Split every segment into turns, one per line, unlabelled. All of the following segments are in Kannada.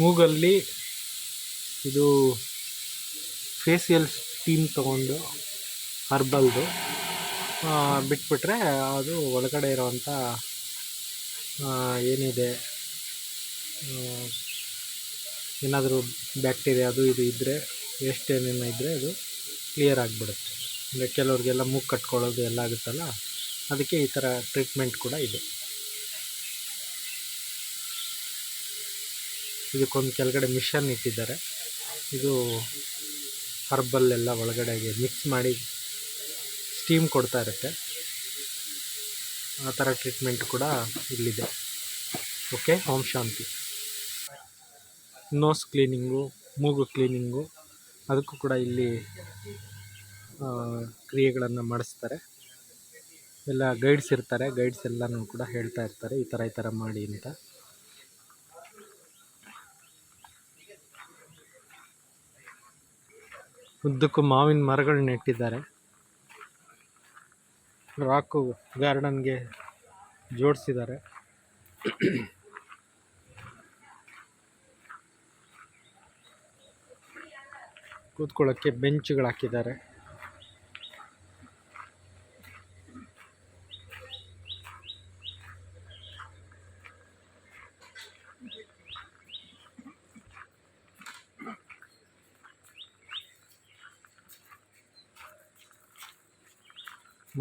ಮೂಗಲ್ಲಿ ಇದು ಫೇಸಿಯಲ್ ಸ್ಟೀಮ್ ತಗೊಂಡು ಹರ್ಬಲ್ದು ಬಿಟ್ಬಿಟ್ರೆ ಅದು ಒಳಗಡೆ ಇರೋವಂಥ ಏನಿದೆ ಏನಾದರೂ ಬ್ಯಾಕ್ಟೀರಿಯಾ ಅದು ಇದು ಇದ್ದರೆ ವೇಸ್ಟ್ ಏನೇನು ಇದ್ದರೆ ಅದು ಕ್ಲಿಯರ್ ಆಗಿಬಿಡುತ್ತೆ. ಅಂದರೆ ಕೆಲವ್ರಿಗೆಲ್ಲ ಮೂಗು ಕಟ್ಕೊಳ್ಳೋದು ಎಲ್ಲ ಆಗುತ್ತಲ್ಲ? ಅದಕ್ಕೆ ಈ ಥರ ಟ್ರೀಟ್ಮೆಂಟ್ ಕೂಡ ಇದೆ. ಇದಕ್ಕೊಂದು ಕೆಳಗಡೆ ಮಿಷನ್ ಇಟ್ಟಿದ್ದಾರೆ. ಇದು ಹರ್ಬಲ್ ಎಲ್ಲ ಒಳಗಡೆಗೆ ಮಿಕ್ಸ್ ಮಾಡಿ ಸ್ಟೀಮ್ ಕೊಡ್ತಾ ಇರುತ್ತೆ. ಆ ಥರ ಟ್ರೀಟ್ಮೆಂಟ್ ಕೂಡ ಇಲ್ಲಿದೆ. Okay Om Shanti. Nose cleaning ಮೂಗು ಕ್ಲೀನಿಂಗು ಅದಕ್ಕೂ ಕೂಡ ಇಲ್ಲಿ ಕ್ರಿಯೆಗಳನ್ನು ಮಾಡಿಸ್ತಾರೆ. ಎಲ್ಲ ಗೈಡ್ಸ್ ಇರ್ತಾರೆ ಗೈಡ್ಸ್ ಎಲ್ಲನೂ ಕೂಡ ಹೇಳ್ತಾ ಇರ್ತಾರೆ, ಈ ಥರ ಈ ಥರ ಮಾಡಿ ಅಂತ. ಉದ್ದಕ್ಕೂ ಮಾವಿನ ಮರಗಳು ನೆಟ್ಟಿದ್ದಾರೆ. ರಾಕು ಗಾರ್ಡನ್ಗೆ ಜೋಡಿಸಿದ್ದಾರೆ. ಕೂತ್ಕೊಳ್ಳೋಕ್ಕೆ ಬೆಂಚ್ಗಳು ಹಾಕಿದ್ದಾರೆ.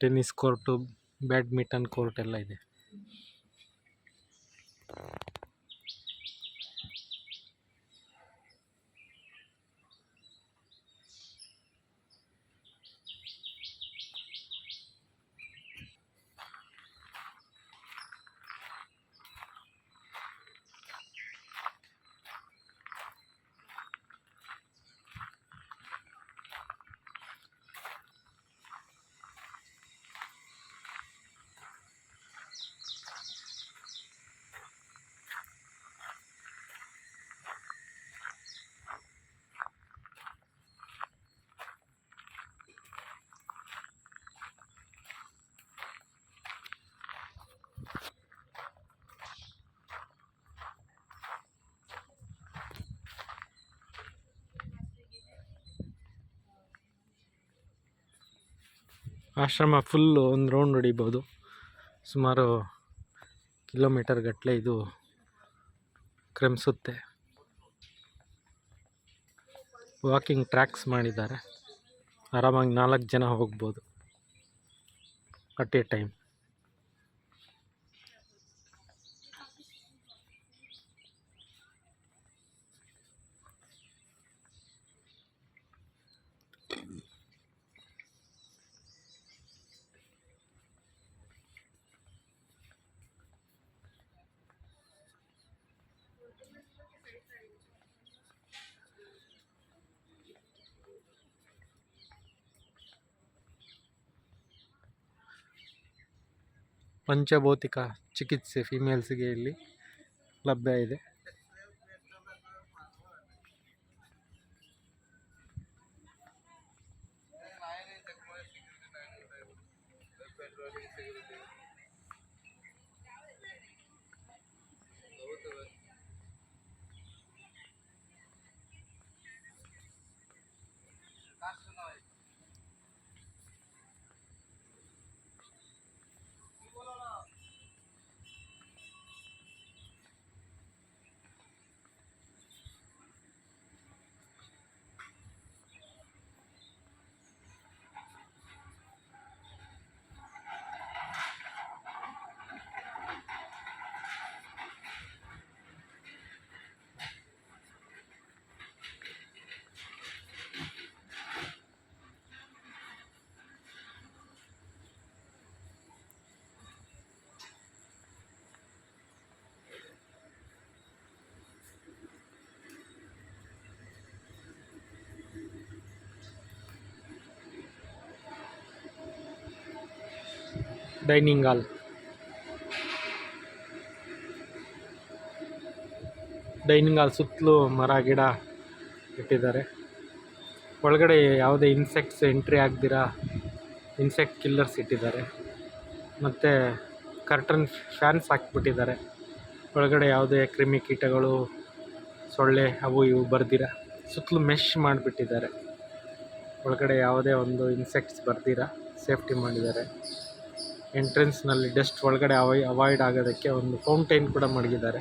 ಟೆನ್ನಿಸ್ ಕೋರ್ಟು ಬ್ಯಾಡ್ಮಿಂಟನ್ ಕೋರ್ಟ್ ಎಲ್ಲ ಇದೆ. ಆಶ್ರಮ ಫುಲ್ಲು ಒಂದು ರೌಂಡ್ ಹೊಡಿಬೋದು. ಸುಮಾರು ಕಿಲೋಮೀಟರ್ ಗಟ್ಟಲೆ ಇದು ಕ್ರಮಿಸುತ್ತೆ. ವಾಕಿಂಗ್ ಟ್ರ್ಯಾಕ್ಸ್ ಮಾಡಿದ್ದಾರೆ. ಆರಾಮಾಗಿ ನಾಲ್ಕು ಜನ ಹೋಗ್ಬೋದು. ಅಟ್ ಎ ಟೈಮ್ पंचभौतिक चिकित्से फीमेल लभ्य ಡೈನಿಂಗ್ ಹಾಲ್ ಡೈನಿಂಗ್ ಹಾಲ್ ಸುತ್ತಲೂ ಮರ, ಗಿಡ ಇಟ್ಟಿದ್ದಾರೆ. ಒಳಗಡೆ ಯಾವುದೇ ಇನ್ಸೆಕ್ಟ್ಸ್ ಎಂಟ್ರಿ ಆಗ್ದಿರಾ ಇನ್ಸೆಕ್ಟ್ ಕಿಲ್ಲರ್ಸ್ ಇಟ್ಟಿದ್ದಾರೆ. ಮತ್ತು ಕರ್ಟನ್ ಫ್ಯಾನ್ಸ್ ಹಾಕ್ಬಿಟ್ಟಿದ್ದಾರೆ. ಒಳಗಡೆ ಯಾವುದೇ ಕ್ರಿಮಿಕೀಟಗಳು ಸೊಳ್ಳೆ ಅವು ಇವು ಬರ್ದಿರ. ಸುತ್ತಲೂ ಮೆಶ್ ಮಾಡಿಬಿಟ್ಟಿದ್ದಾರೆ. ಒಳಗಡೆ ಯಾವುದೇ ಒಂದು ಇನ್ಸೆಕ್ಟ್ಸ್ ಬರ್ದಿರ ಸೇಫ್ಟಿ ಮಾಡಿದ್ದಾರೆ. ಎಂಟ್ರೆನ್ಸ್ನಲ್ಲಿ ಡಸ್ಟ್ ಒಳಗಡೆ ಅವೈ ಅವಾಯ್ಡ್ ಆಗೋದಕ್ಕೆ ಒಂದು ಫೌಂಟೇನ್ ಕೂಡ ಮಡಗಿದ್ದಾರೆ.